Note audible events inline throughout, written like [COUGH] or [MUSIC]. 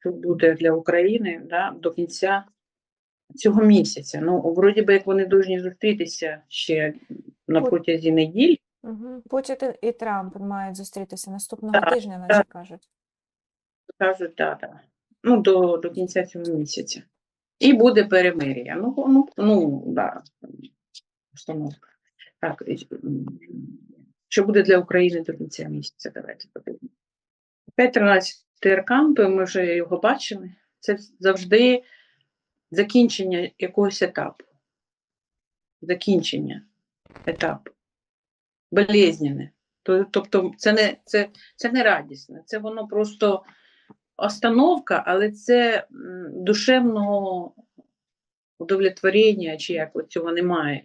що буде для України да, до кінця цього місяця. Ну, вроді би, як вони повинні зустрітися ще на протязі неділі. Угу. Путін і Трамп мають зустрітися наступного Так, тижня, наче так. кажуть. кажуть, да, да. Ну, до, до кінця цього місяця. І буде перемир'я. Ну, ну, ну да. Установка. Так, що буде для України до кінця місяця? Давайте подивимося. 5-13 то ми вже його бачили. Це завжди закінчення якогось етапу. Закінчення етапу. Болезненне. Тобто це не, це, це не радісне, це воно просто остановка, але це душевного удовлетворення, чи як цього немає.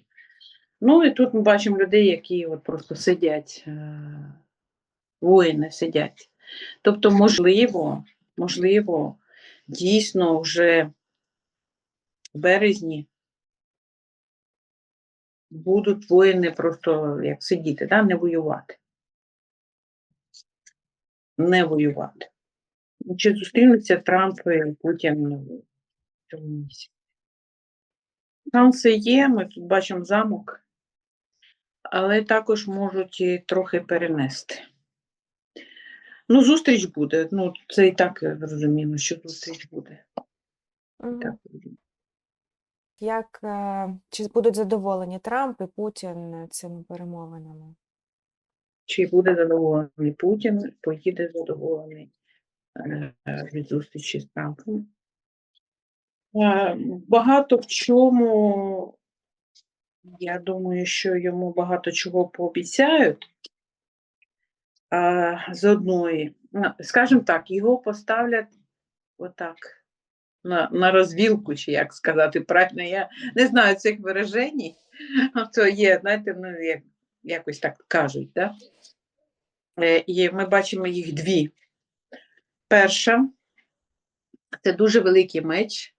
Ну і тут ми бачимо людей, які от просто сидять, е, воїни сидять. Тобто, можливо, можливо, дійсно вже в березні будуть воїни просто як сидіти, да? не воювати. Не воювати. Чи зустрінуться Трамп і Путін в цьому місці? Шанси є, ми тут бачимо замок, але також можуть і трохи перенести. Ну, зустріч буде. Ну, це і так зрозуміло, що зустріч буде. Мгм. Так. Як, е, чи будуть задоволені Трамп і Путін е, цими перемовинами? Чи буде задоволений Путін, поїде задоволений е, е, від зустрічі з Трампом. Е, Багато в чому, я думаю, що йому багато чого пообіцяють. З одної, ну, скажімо так, його поставлять отак на, на розвілку, чи як сказати правильно, я не знаю цих виражень. То є, знаєте, ну, як, якось так кажуть, да? Е, І ми бачимо їх дві. Перша це дуже великий меч.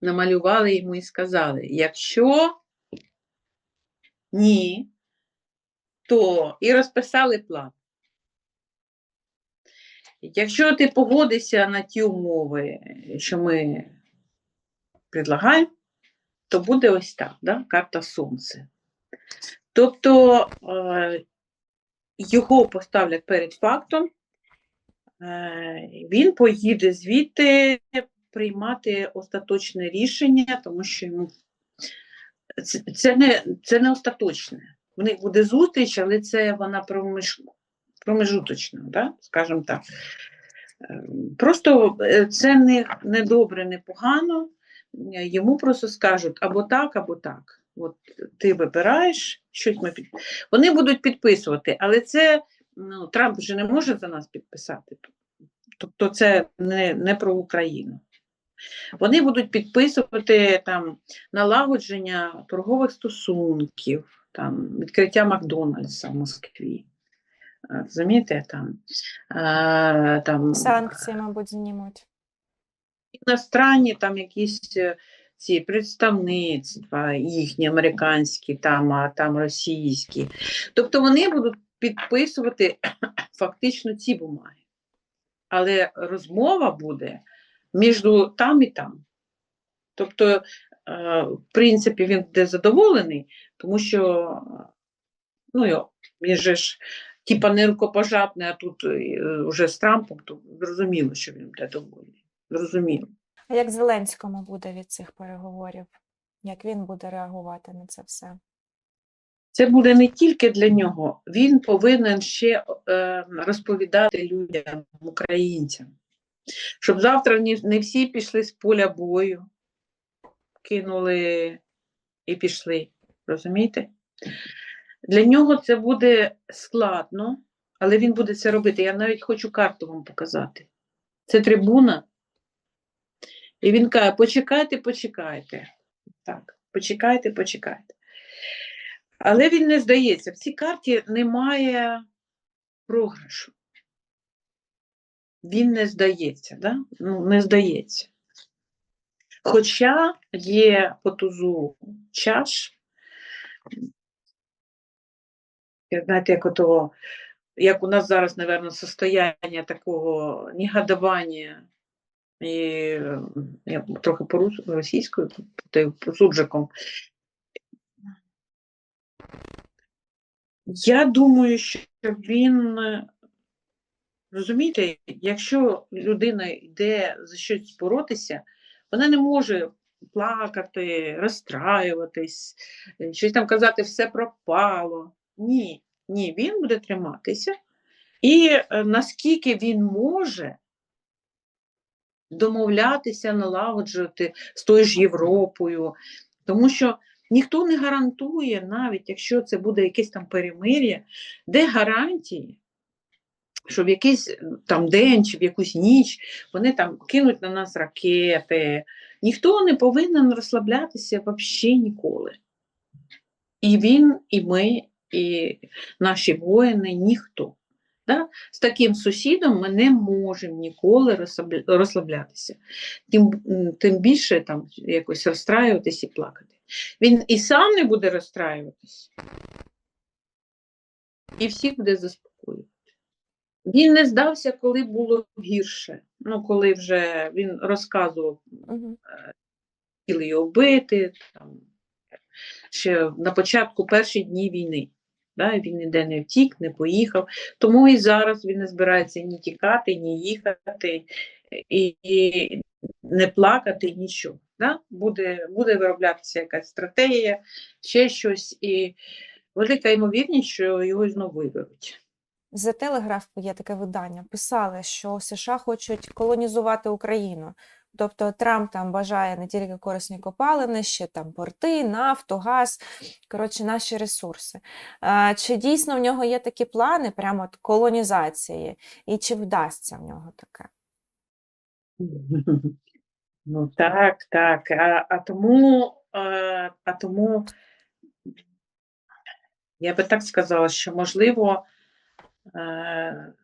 Намалювали йому і сказали: якщо ні, то і розписали план. Якщо ти погодишся на ті умови, що ми предлагаємо, то буде ось так, да? карта Сонце. Тобто е, його поставлять перед фактом, е, він поїде звідти приймати остаточне рішення, тому що йому це, це, не, це не остаточне. В них буде зустріч, але це вона проміж, промежуточна, да? скажімо так. Е, Просто е, це не, не добре, не погано. Е, Йому просто скажуть або так, або так. От ти вибираєш щось ми під... Вони будуть підписувати, але це ну, Трамп вже не може за нас підписати. Тобто це не, не про Україну. Вони будуть підписувати там налагодження торгових стосунків, там, відкриття Макдональдса в Москві. Е, Розумієте, там, е, там Санкції, мабуть, знімуть. іностранні там якісь е, ці представництва, їхні американські, там, а там російські. Тобто вони будуть підписувати [CLEARS THROAT] фактично ці бумаги. Але розмова буде між там і там. Тобто, в принципі, він буде задоволений, тому що ну, він же ж типа не рукопожатний, а тут е, вже з Трампом, то зрозуміло, що він буде довольний. Зрозуміло. А як Зеленському буде від цих переговорів? Як він буде реагувати на це все? Це буде не тільки для нього, він повинен ще е, розповідати людям, українцям, щоб завтра не всі пішли з поля бою, кинули і пішли. Розумієте? Для нього це буде складно, але він буде це робити. Я навіть хочу карту вам показати. Це трибуна. І він каже: почекайте, почекайте. Так, почекайте, почекайте. Але він не здається. В цій карті немає програшу. Він не здається, да? ну, не здається. Хоча є по тузу чаш, знаєте, як ото як у нас зараз, напевно, состояння такого негодування, і я трохи по російською, по суджиком. Я думаю, що він, розумієте, якщо людина йде за щось боротися, вона не може плакати, розстраюватись, е, щось там казати, все пропало. Ні, ні, він буде триматися. І е, наскільки він може домовлятися, налагоджувати з тою ж Європою, тому що ніхто не гарантує, навіть якщо це буде якесь там перемир'я, де гарантії, що в якийсь там день чи в якусь ніч вони там кинуть на нас ракети. Ніхто не повинен розслаблятися взагалі ніколи. І він, і ми, і наші воїни, ніхто. Да? З таким сусідом ми не можемо ніколи розслаблятися. Тим, тим більше там якось розстраюватись і плакати. Він і сам не буде розстраюватись, і всіх буде заспокоювати. Він не здався, коли було гірше. Ну, коли вже він розказував, Мгм. хотіли його вбити, там, ще на початку перші дні війни. Да, він ніде не втік, не поїхав. Тому і зараз він не збирається ні тікати, ні їхати, і, і не плакати, нічого. Да? Буде, буде вироблятися якась стратегія, ще щось, і велика ймовірність, що його знову виберуть. За телеграф є таке видання. Писали, що США хочуть колонізувати Україну. Тобто Трамп там бажає не тільки корисні копалини, ще там порти, нафту, газ, коротше, наші ресурси. А, чи дійсно в нього є такі плани, прямо от колонізації, і чи вдасться в нього таке? Ну так, так. А, а тому, а, тому я би так сказала, що можливо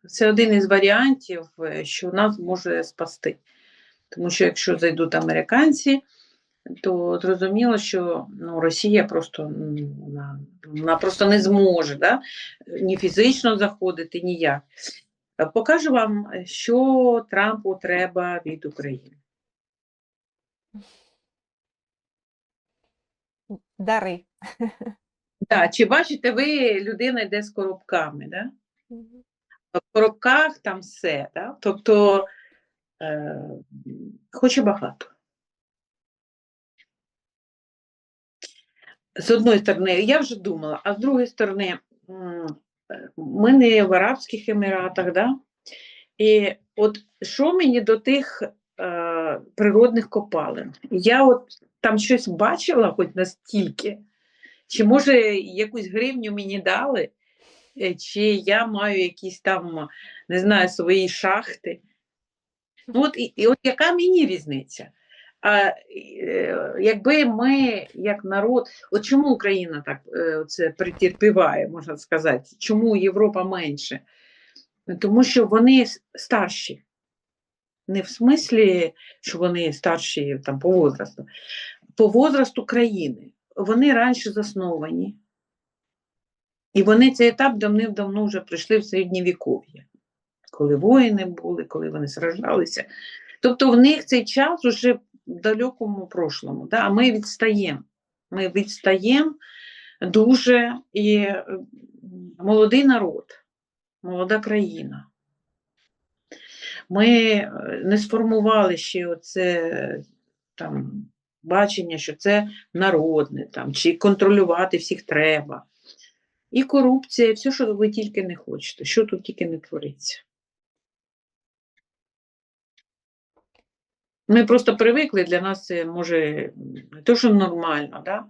це один із варіантів, е, що нас може спасти. Тому що якщо зайдуть американці, то зрозуміло, що ну, Росія просто вона, вона просто не зможе да? ні фізично заходити, ніяк. Е, Покажу вам, що Трампу треба від України. Дари. Да, чи бачите ви, людина йде з коробками, да? Мгм. в коробках там все, да? тобто е, хоче багато. З одної сторони, я вже думала, а з другої сторони, ми не в Арабських Еміратах, да? і от що мені до тих е, природних копалин? Я от там щось бачила хоч настільки, чи може якусь гривню мені дали, чи я маю якісь там, не знаю, свої шахти. Ну, от, і, і от яка мені різниця? А, е, якби ми, як народ, от чому Україна так е, це претерпіває, можна сказати, чому Європа менше? Тому що вони старші. Не в смислі, що вони старші там, по возрасту, по возрасту країни. Вони раніше засновані. І вони цей етап давним-давно вже прийшли в середньовіков'я, коли воїни були, коли вони сражалися. Тобто в них цей час уже в далекому прошлому, да? а ми відстаємо. Ми відстаємо дуже і молодий народ, молода країна. Ми е, не сформували ще оце там, бачення, що це народне, там, чи контролювати всіх треба. І корупція, і все, що ви тільки не хочете, що тут тільки не твориться. Ми просто привикли, для нас це може не то, що нормально, да?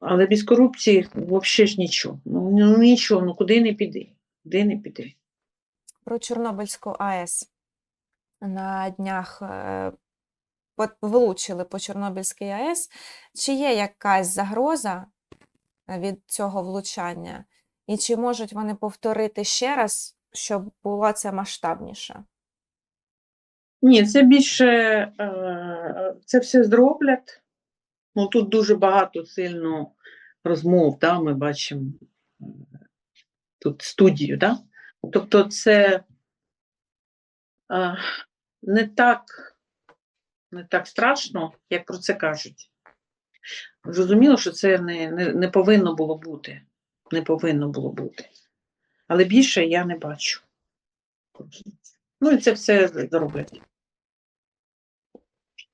але без корупції взагалі ж нічого. Ну, ну нічого, ну куди не піди, куди не піди. Про Чорнобильську АЕС. На днях е, влучили по Чорнобильській АЕС. Чи є якась загроза від цього влучання? І чи можуть вони повторити ще раз, щоб було це масштабніше? Ні, це більше е, це все зроблять. Ну тут дуже багато сильно розмов, да, ми бачимо. е, тут студію. Да? Тобто це не так, не так страшно, як про це кажуть. Зрозуміло, що це не, не, не повинно було бути. Не повинно було бути. Але більше я не бачу. Ну і це все зроблять.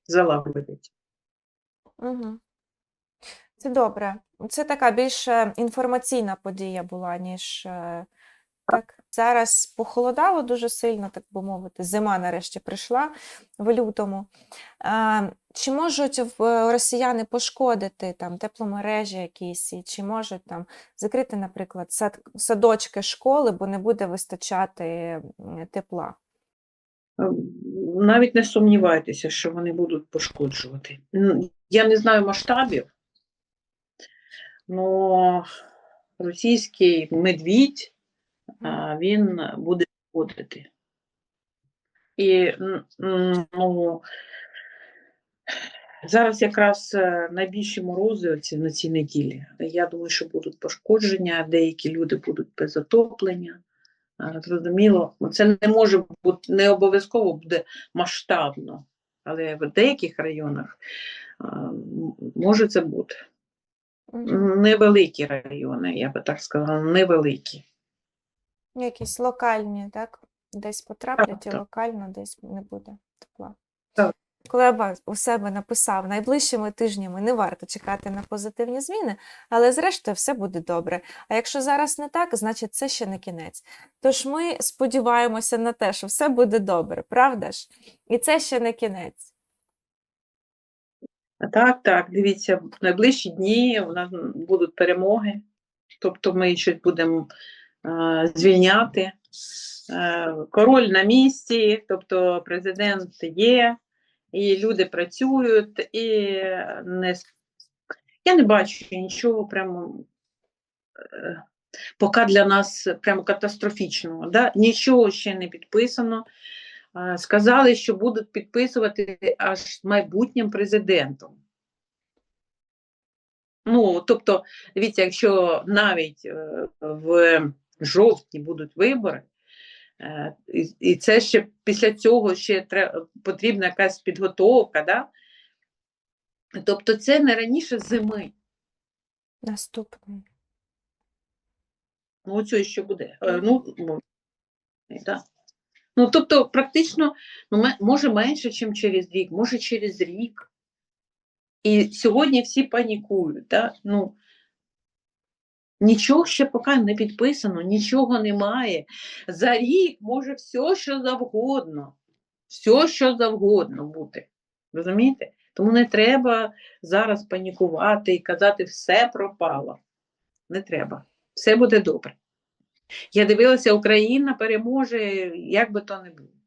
Залагодять. Угу. Це добре. Це така більш е, інформаційна подія була, ніж е, так. Зараз похолодало дуже сильно, так би мовити. Зима нарешті прийшла в лютому. Чи можуть е, росіяни пошкодити там тепломережі якісь, чи можуть там закрити, наприклад, сад, садочки, школи, бо не буде вистачати тепла? Ем, Навіть не сумнівайтеся, що вони будуть пошкоджувати. Я не знаю масштабів, але російський медвідь він буде шкодити. І ну, зараз якраз е, найбільші морози оці на цій неділі. Я думаю, що будуть пошкодження, деякі люди будуть без отоплення. Зрозуміло, Ну, це не може бути, не обов'язково буде масштабно, але в деяких районах може це бути. Невеликі райони, я би так сказала, невеликі. Якісь локальні, так? Десь потраплять і локально десь не буде тепла. Так. Клеба у себе написав, найближчими тижнями не варто чекати на позитивні зміни, але зрештою все буде добре. А якщо зараз не так, значить це ще не кінець. Тож ми сподіваємося на те, що все буде добре, правда ж? І це ще не кінець. Так, так, дивіться, в найближчі дні у нас будуть перемоги, тобто ми щось будемо звільняти. Е, король на місці, тобто президент є, і люди працюють, і не, я не бачу нічого прямо е, поки для нас прямо катастрофічного. Да? Нічого ще не підписано. Е, Сказали, що будуть підписувати аж майбутнім президентом. Ну, тобто, дивіться, якщо навіть е, в жовтні будуть вибори, е, і, це ще після цього ще потрібна якась підготовка, да? тобто це не раніше зими. Наступний. Ну, оцю що буде. Е, Ну, да. ну, тобто, практично, ну, може менше, ніж через рік, може через рік. І сьогодні всі панікують. Да? Ну, нічого ще поки не підписано, нічого немає. За рік може все, що завгодно. Все, що завгодно бути. Розумієте? Тому не треба зараз панікувати і казати, все пропало. Не треба. Все буде добре. Я дивилася, Україна переможе, як би то не було.